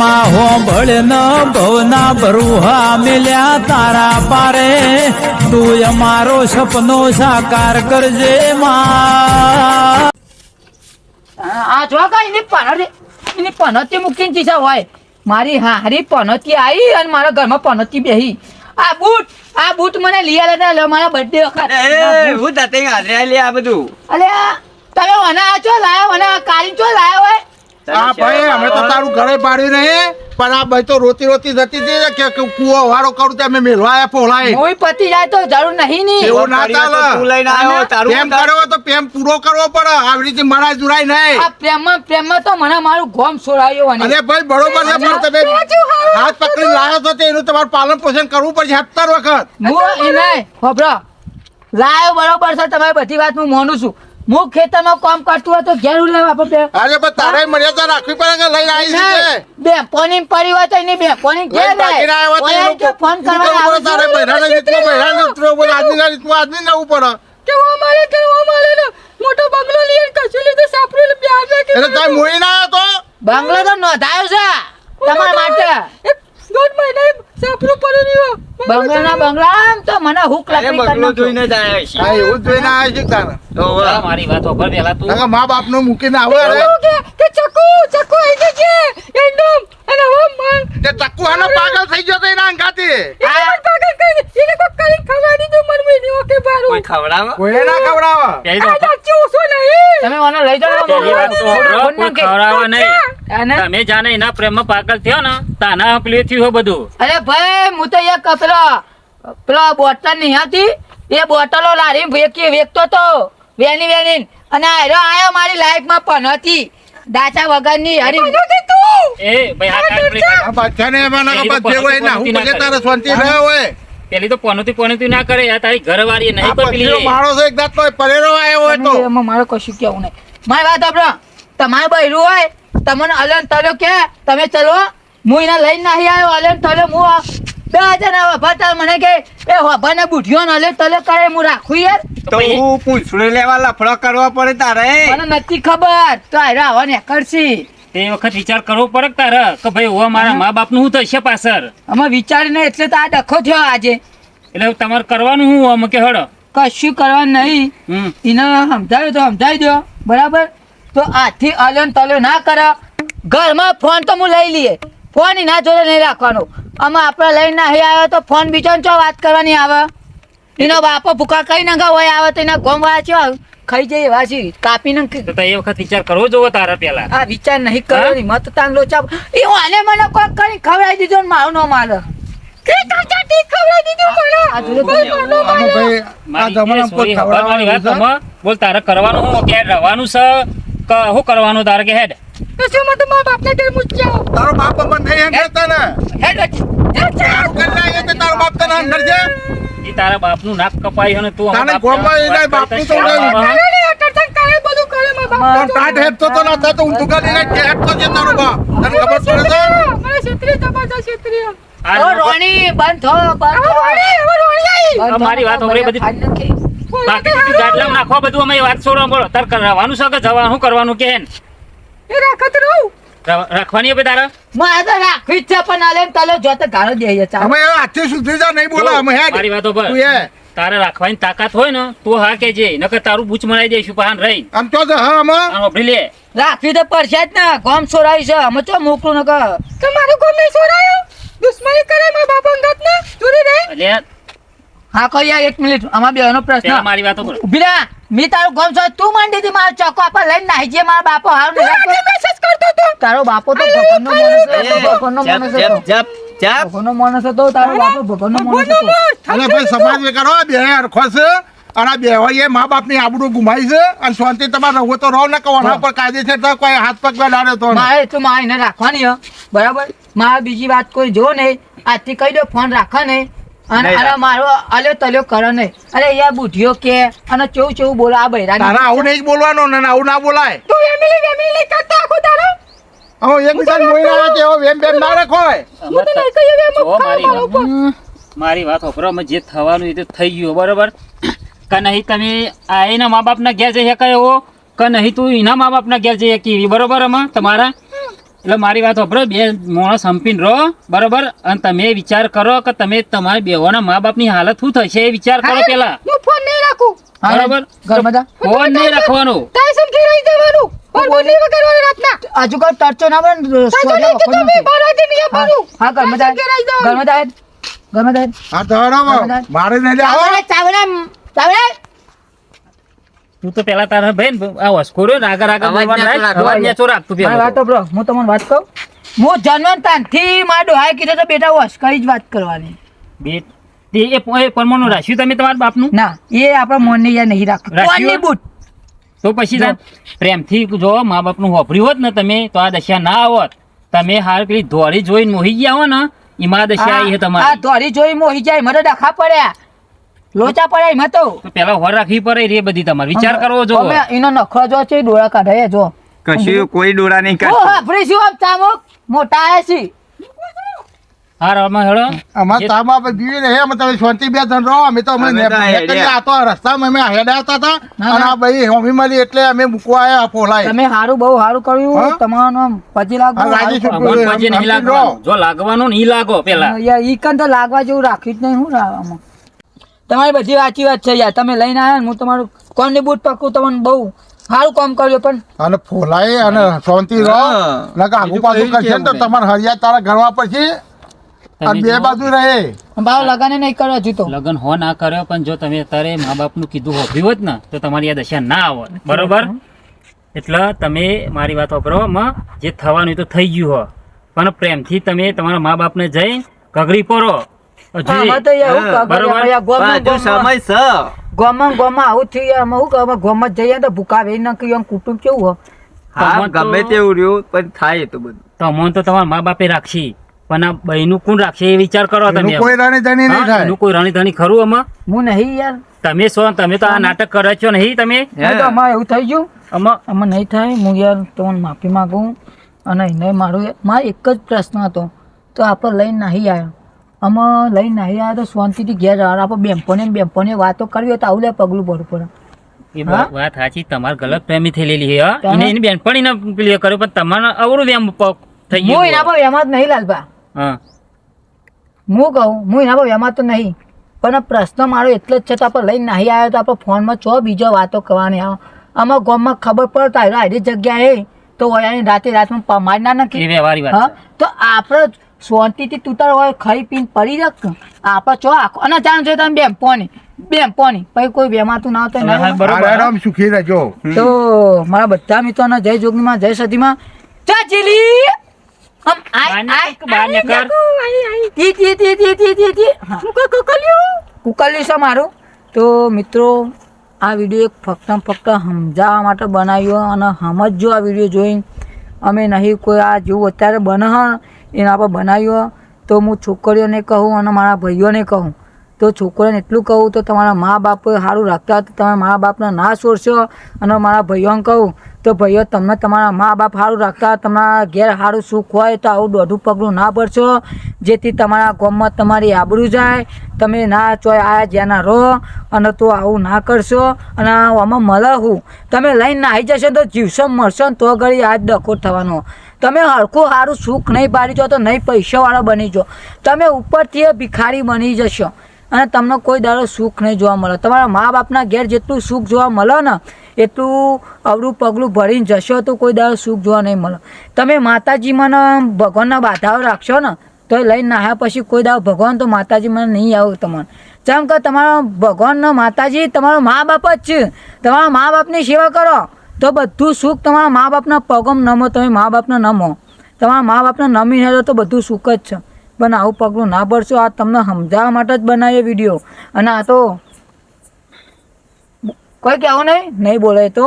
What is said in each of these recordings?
માં હોંભળ ન ભવના બરુહા મિલ્યા તારા પારે. તું અમારો સપનો સાકાર કરજે માં. આ જો કા એની પનોતી એની પનોતી મૂકીને ચીસા હોય. મારી હારી પનોતી આવી અને મારા ઘરમાં પનોતી બેહી. આ બૂટ આ બૂટ મને લઈ આલે લે મારા બર્થડે વખત. હું તાતે હાથરે લે આ બધું. અલે તમે મને આ ચો લાયો મને આ ચો લાયો હોય? હા ભાઈ અમે તો તારું ઘરે પાડ્યું નહીં પણ આ ભાઈ તો રોતી રોતી જતી હતી કે વાળો કરું તે અમે મેળવાયા પોલાય મોઈ પતી જાય તો જરૂર નહીં ની. એવું ના ચાલે. તું લઈને આવ્યો તારું પ્રેમ કરવો તો પ્રેમ પૂરો કરવો પડે. આવી રીતે મારા જુરાય નહીં. આ પ્રેમમાં પ્રેમમાં તો મને મારું ગોમ છોડાયો અને ભાઈ બરોબર છે પણ તમે હાથ પકડી લાવ્યો તો એનું તમારું પાલન પોષણ કરવું પડશે સત્તર વખત. હું એને હોભરો લાયો બરોબર છે તમારી બધી વાત હું માનું છું. હું ખેતરમાં કામ કરતું હોય તો ઘેર ઉલે આપણે અરે પણ તારે મર્યાદા રાખવી પડે કે લઈને આવી છે? બે પોની પડી હોય તો એની બે પોની ઘેર ના આવ્યા તો કે ફોન કરવા કરવું પડે? તારે બહેરાને જીતવું, બહેરાને જીતવું, બોલ, આદમીના જીતવું, આદમી જવું પડે. હું મારે કેવા મારે ને મોટો બંગલો લઈએ કશું લીધું? સાપરું પ્યાર રાખી એટલે તારે મોઈ ના તો? બંગલો તો નોંધાયો છે તમારા માટે. દોઢ મહિને સાપરું પડી રહ્યો બંગલાના બંગલામ તો મને હુક લાગી બગલો જોઈને જ આવ્યા છીએ. હા એવું જોઈને આવ્યા છે તારે. તો મારી વાત હોભળ પહેલા તું. તારા મા બાપ નો મૂકીને આવે અરે. કે કે ચકુ ચકુ આવી ગઈ છે એન્ડમ અને હવે માં તે ચકુ આનો પાગલ થઈ ગયો તો એના અંગાથી. આ પાગલ કરી એને કો કરી ખવડાવી દો મન મેની ઓકે બારો. કોઈ ખવડાવે? કોઈ ના ખવડાવે? પહેલી નહીં. તમે મને લઈ જાઓ. મને ખવડાવે નહીં. તમે જાણે એના પ્રેમમાં પાગલ થયો ને તાના પેલી થયું બધું. અરે ભાઈ હું તો એક પેલો પેલો બોટલ નહીં હતી એ બોટલો લારી વેકી વેચતો તો વેની વેની અને આયરો આયો મારી લાઈફમાં પણ હતી. દાચા વગરની હરી એ ભાઈ આ આ ના તો? ખબર જે હોય ના હું પછી તારે શાંતિ રહે હોય? પેલી તો પોનોતી પોનોતી ના કરે તારી ઘરવાળી નહીં પેલી માણસ એક દાંત તો પરેરો આવ્યો હોય તો. એમાં મારે કશું કેવું નહીં. મારી વાત આપણો તમારે બૈરું હોય તમને અલન તલ્યો કે તમે ચલો હું એને લઈને નહીં આવ્યો અલન તલે હું આ બે હજાર ભતા મને કે એ હોભાને બુઢિયો ને અલન તલે કરે હું રાખું યાર. તો હું પૂછડે લેવા લફડો કરવા પડે તારે? મને નથી ખબર તો આયરા આવા ને કરશી તે વખત વિચાર કરવો પડે તારે કે ભાઈ ઓ મારા મા બાપનું શું થશે પાછળ? અમે વિચારીને એટલે તો આ ડખો થયો આજે. એટલે તમારે કરવાનું હું આમ કે હડો? કશું કરવાનું નહીં. એને સમજાવ્યું તો સમજાવી દો બરાબર? તો આથી અલન તલ્યો ના કર. ઘરમાં ફોન તો હું લઈ લઈએ. ફોન એના જોડે નહીં રાખવાનો. આમાં આપણે લઈને નહીં આવ્યો તો ફોન બીજો ચો વાત કરવાની આવે? એનો બાપો ભૂખા કઈ નાખા હોય આવે તો એના ગોમ વાંચ્યો ખાઈ જઈએ વાસી કાપીને ક- તો એ વખત વિચાર કરવો જોવો તારા પેલા. આ વિચાર નહીં કરવાની મત તાંગ લોચા એ આને મને કોઈ કરી ખવડાવી દીધો ને મારું નો ખવડાવી દીધું મને આ જોડે ભાઈ આ વાત બોલ તારે કરવાનું કે રહેવાનું છે. કે શું કરવાનું તારે કે હેડ? કશું મત મારા બાપને ઘેર મૂક્યા? તારો બાપ પણ નહીં હંગરતા ને હેડ. વચ્ચે. તારું કરી એ તો તારો બાપ તને હંગર છે ઈ તારા બાપનું નાક કપાઈ અને તું તારે ગોમા એના બાપનું તો વાત નહીં. કરતા પણ ટાટ હેપતો તો ના થતો ઊંધું કરીને કે હેપતો છે તારો બાપ. તને ખબર પડે છે આ ઓ રોણી બંધ થો બંધ થો. બંધ થો. મારી વાત સાંભળી બધી. ખાઈ નાખી. બાકી બધું ગાડલામાં નાખવા બધું અમે વાત છોડવા બોલો. તાર રહેવાનું છે કે જવાનું શું કરવાનું કે હેન રવા- રાખવાની હવે તારે? મારે તો રાખવી જ છે પણ આલે તલે જો તો ગાળો દે છે અમે હાથથી સુધરી જા નહીં બોલા અમે મારી વાતો પર. તું એ તારે રાખવાની તાકાત હોય ને તો હા કે જે નકર તારું બૂચ મરાઈ દઈશું પાન રહી આમ તો જો હા અમે વાપરી લે. રાખવી તો પડશે જ ને ગોમ છોરાવી છે અમે તો મોકલું ન કર તમારું ગોમ નહીં છોરાયું દુશ્મની કરે મારા બાપા અંગત ને ચોરી રહી હા કહો એક મિનિટ આમાં બે નો પ્રશ્ન મારી વાતો પર. ઊભી રહે મી તારું ગમ છો તું માંડી દી મારો ચોકો આપા લઈને નાહી જે મારા બાપો હાવ નહીં મેસેજ કરતો તો તારો બાપો તો ભગવાનનો માણસ ભગવાનનો જપ માણસ જપ જપ જપ. ભગવાનનો માણસ હતો તારો બાપો ભગવાનનો માણસ છે અને ભાઈ સમાજ વે કરો બે હરખો છે. અને બે હોય મા બાપની આબડું ગુમાઈ છે. અને શાંતિ તમારે રહો તો રહો ને કવાના પર કાયદે છે તો કોઈ હાથ પગ બેડાડે તો. મારે એટલું મારે એને રાખવાની હો. બરાબર? મારે બીજી વાત કોઈ જો નહીં. આજથી કહી દો ફોન રાખો નહીં. અને અરે મારો અલે તલ્યો કરો નહીં. અરે યાર બુઢિયો કે અને ચેવું ચેવું બોલો આ બૈરા તારા આવું નહીં બોલવાનું ને આવું ના બોલાય. તું ફેમિલી ફેમિલી કરતા આખો તારો? હવે એકબીજા મોઈ ના આવે વેમ વેમ ના રાખોય હું તો નહીં કહ્યું એમ મારી વાત- મારી વાત અમે જે થવાનું એ તો થઈ ગયું બરોબર? કે નહીં તમે આ એના મા બાપના ઘેર જઈ શકાય એવો? કે નહીં તું એના મા બાપના ઘેર જઈ શકી બરોબર અમે તમારા? એટલે મારી વાત વાપરો બે માણસ સંપીને રહો બરોબર? અને તમે વિચાર કરો કે તમે તમારા બેવાના મા બાપની હાલત શું થશે એ વિચાર કરો પેલા. હું ફોન નહીં રાખું. બરોબર. ઘરમાં ફોન નહીં રાખવાનો. તારે સમજી રહી જવાનું? ફોન બંધ નહીં કરવાનો રાતના. આજુ કાલ ટર્ચો ના બન ને તારે સોજો નહીં વખો કીધું મેં નથી. બાર વાગે નહીં હા, ઘરમાં જાય ઘરમાં જાય ઘરમાં જાય હા તો બરાબર મારે નહીં આવો. ચાવડા, ચાવડા. તું તો પેલા તારા ભાઈ ને આ ને આગળ આગળ અવાજ. અવાજ નેચો રાખ. પેલા વાત બ્રો હું તમને વાત કહું? હું જન્મ તાનથી માડો હાય કીધો તો બેટા વસકાઈ જ વાત કરવાની. બે તે એ પરમાણુ રાખ્યું તમે તમારા બાપનું? ના એ આપણા મોનને યાર નહીં રાખ્યું? કોણની બૂટ? તો પછી પ્રેમથી જો મા બાપનું હોભર્યું હોત ને તમે તો આ દશા ના આવત તમે હાલ પેલી ધોળી જોઈને મોહી ગયા હો ને એમાં દશા આવી છે આ તમારી ધોરી જોઈ મોહી જાય મને ડખા પડ્યા. લોચા પડ્યા એમાં તો. તો પેલા હોર રાખવી પડે રે બધી તમારે. વિચાર કરવો જો અમે એનો નખરો જો છે ડોળા કાઢે જો. કશું કોઈ ડોળા નહીં ઓ કાઢતું. હાફરી શું આપ ચામો મોટા આયા છે હા આમાં હેડો. અમાર તામા પર જીવી ને અમે તમે શાંતિ બે જણ રહો. અમે તો અમે અમે આતો રસ્તામાં અમે હેડા હતા તા. અને આ ભાઈ હોમી મળી એટલે અમે મૂકવા આયા પોલાય તમે સારું બહુ સારું કર્યું. તમારું પછી લાગુ. રાજી પછી નહીં લાગો લાગવાનું. જો. લાગવાનું નહીં લાગો પેલા યાર ઈ કન તો લાગવા જેવું રાખ્યું જ નહીં હું આમાં. તમારી બધી સાચી વાત છે યાર. તમે લઈને આવ્યા ને હું તમારું કોણની બૂટ તમને બહુ સારું કામ કર્યું પણ અને ફોલાય અને શાંતિ રહો. નકા આગુ પાછું કરશે ને તો તમારે હરિયા તારા ઘરવા પછી બે બાજુ રહે. ભાવ લગાને નહીં કરવા જીતો લગન હો ના કર્યો પણ જો તમે અત્યારે મા બાપનું કીધું હોભર્યું હોત ને તો તમારી આ દશા ના આવત. બરોબર? એટલે તમે મારી વાત વાપરો માં જે થવાનું તો થઈ ગયું હો. પણ પ્રેમથી તમે તમારા મા બાપને જઈ કગરી પરો. ગોમાં ગોમાં સમય છે. ગોમાં ગોમાં આવું થયું અમે શું ગોમાં જઈએ તો ભૂકા વેઈ નાખ્યું કુટુંબ કેવું હા ગમે તેવું રહ્યું પણ થાય તો બધું. તમોન તો તમારા મા બાપે રાખશી પણ આ બહેનું કોણ રાખશે એ વિચાર કરો તમે કોઈ રાણી ધણી નહીં થાય. એનું કોઈ રાણી ધણી ખરું આમાં? હું નહીં યાર. તમે સો તમે તો આ નાટક કરે છો નહીં તમે? અમારે એવું થઈ ગયું. આમાં આમાં નહીં થાય હું યાર તમને માફી માંગુ. અને એને મારું મારો એક જ પ્રશ્ન હતો. તો આપણે લઈને નહીં આવ્યા. આમાં લઈને નહીં આવ્યા તો શાંતિથી ઘેર જવાનું આપણે બેમ્પોને બેમ્પોને વાતો કરવી હોય તો આવું લે પગલું ભરવું પડે. એ વાત સાચી તમારે ગલત પ્રેમી થયેલી છે એને એની બેનપણીને પેલી કર્યો પણ તમારે અવરું વેમ પ- થઈ હું એના પર એમાં જ નહીં લાલબા હા. હું કહું હું એના પર એમાં તો નહીં. પણ પ્રશ્ન મારો એટલો જ છે તો આપણે લઈને નહીં આવ્યા તો આપણે ફોનમાં છો બીજો વાતો કરવાની આમાં ગામમાં ખબર પડે તો આવી જગ્યાએ તો રાતે રાતમાં માં મારી ના નાખી. તો આપણે શાંતિથી તું તાર હોય ખાઈ પીને પડી રાખ આપણે ચો આખો અને જાણ જો તમે બેમ પોની બેમ પોની પછી કોઈ બેમાતું ના હોય તો આરામ સુખી રહેજો. તો મારા બધા મિત્રોને જય જોગીમાં જય સદીમાં ચા ચીલી આમ આય આય બહાર નીકળ. તી તી તી તી તી તી તી. હા. કુકલ્યું છે મારું. તો મિત્રો આ વીડિયો એક ફક્ત ફક્ત સમજાવવા માટે બનાવ્યો અને સમજો આ વીડિયો જોઈને. અમે નહીં, કોઈ આ જેવું અત્યારે બને એના પર બનાવ્યો, તો હું છોકરીઓને કહું અને મારા ભાઈઓને કહું. તો છોકરાને એટલું કહું, તો તમારા મા બાપ સારું રાખતા હતા તમે મારા બાપને ના છોડશો અને મારા ભાઈઓને કહું. તો ભાઈઓ, તમને તમારા મા બાપ સારું રાખતા, તમારા ઘેર સારું સુખ હોય તો આવું દોઢું પગલું ના ભરશો. જેથી તમારા ગામમાં તમારી આબરૂ જાય, તમે ના ચોય આયા જ્યાંના રહો અને તો આવું ના કરશો. અને આમાં મળે તમે લઈને નાહી જશો તો જીવશો મળશો ને તો ઘડી આજ ડખો થવાનો. તમે હરખું સારું સુખ નહીં પાડી જો તો નહીં પૈસાવાળા બની જો. તમે ઉપરથી ભિખારી બની જશો. અને તમને કોઈ દાડો સુખ નહીં જોવા મળે. તમારા મા બાપના ઘેર જેટલું સુખ જોવા મળે ને, એટલું અવરું પગલું ભરીને જશો તો કોઈ દાડો સુખ જોવા નહીં મળે. તમે માતાજી ભગવાનના બાધાઓ રાખશો ને તો એ લઈને નાહ્યા પછી કોઈ દાડો ભગવાન તો માતાજી મને નહીં આવું તમને જેમ કે તમારા ભગવાનના માતાજી તમારો મા બાપ જ છે. તમારા મા બાપની સેવા કરો, તો બધું સુખ તમારા મા બાપના પગમ નમો, તમે મા બાપને નમો. તમારા મા બાપને નમી હેરો તો બધું સુખ જ છે. પણ આવું પગલું ના ભરશો, આ તમને સમજાવવા માટે જ બનાવ્યો વીડિયો અને આ તો કોઈ કહેવું નહીં નહીં બોલે તો.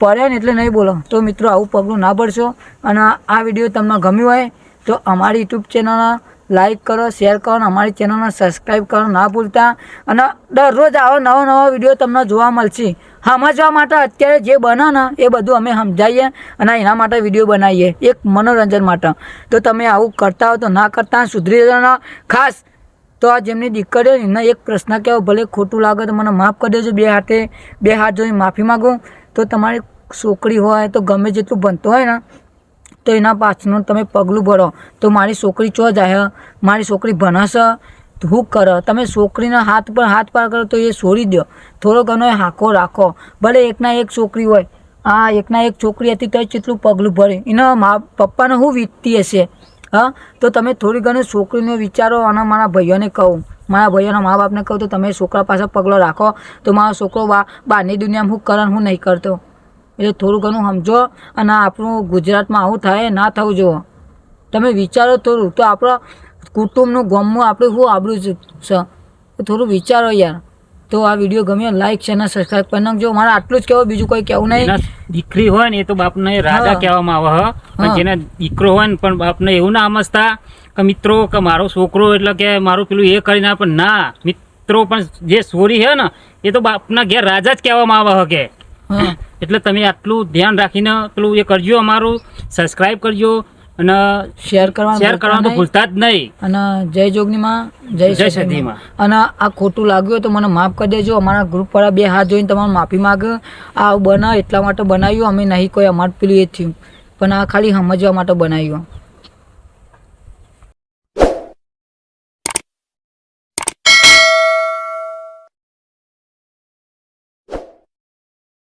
પડે ને એટલે નહીં બોલો. તો મિત્રો આવું પગલું ના ભરશો. અને આ વીડિયો તમને ગમ્યું હોય તો અમારી યુટ્યુબ ચેનલને લાઈક કરો, શેર કરો અને અમારી ચેનલને સબસ્ક્રાઈબ કરો ના ભૂલતા. અને દરરોજ આવો નવો નવો વીડિયો તમને જોવા મળશે. સમજવા માટે અત્યારે જે બને ને એ બધું અમે સમજાવીએ અને એના માટે વીડિયો બનાવીએ. એક મનોરંજન માટે. તો તમે આવું કરતા હો તો ના કરતા સુધરી જવાના ખાસ તો આ જેમની દીકરીઓ હોય એમને એક પ્રશ્ન કહેવો, ભલે ખોટું લાગે તો મને માફ કરી દેજો બે હાથે, બે હાથ જોઈને માફી માગું. તો તમારી છોકરી હોય તો ગમે જેટલું બનતું હોય ને તો એના પાછળનું તમે પગલું ભરો. તો મારી છોકરી ચો જાય મારી છોકરી ભણશે હું? કર? તમે છોકરીના હાથ પર હાથ પાર કરો તો એ છોડી દો થોડો ઘણો હાકો રાખો. ભલે એકના એક છોકરી હોય. આ એકના એક છોકરી હતી તો કેટલું પગલું ભરે એના મા પપ્પાને શું વીતતી હશે. હા? તો તમે થોડી ઘણી છોકરીને વિચારો અને મારા ભાઈઓને કહું. મારા ભાઈઓના મા બાપને કહું તો તમે છોકરા પાસે પગલો રાખો. તો મારો છોકરો બા બહારની દુનિયામાં હું કરન હું નહીં કરતો. એટલે થોડું ઘણું સમજો અને આપણું ગુજરાતમાં આવું થાય ના થવું જુઓ તમે વિચારો થોડું તો આપણા કુટુંબનું ગામમાં આપણે શું આબરું છે? થોડું વિચારો યાર. તો આ વીડિયો ગમ્યો લાઈક છે અને સબસ્ક્રાઈબ કરી નાખજો. મારે આટલું જ કહેવું બીજું કોઈ કહેવું નહીં. દીકરી હોય ને એ તો બાપને રાજા કહેવામાં આવે હ. પણ. જેને દીકરો હોય ને પણ બાપને એવું ના સમજતા કે મિત્રો કે મારો છોકરો એટલે કે મારું પેલું એ કરી ના પણ ના મિત્રો પણ જે સોરી છે ને એ તો બાપના ઘેર રાજા જ કહેવામાં આવે કે એટલે તમે આટલું ધ્યાન રાખીને પેલું એ કરજો અમારું સબસ્ક્રાઇબ કરજો અને શેર કરવાનું શેર કરવાનું તો ભૂલતા જ નહીં. અને જય જોગનીમાં જય જય સતીમાં. અને આ ખોટું લાગ્યું તો મને માફ કરી દેજો. અમારા ગ્રુપ વાળા બે હાથ જોઈને તમારે માફી માગ. આ બના એટલા માટે બનાવ્યું. અમે નહીં કોઈ અમારે પેલું એ થયું. પણ આ ખાલી સમજવા માટે બનાવ્યું.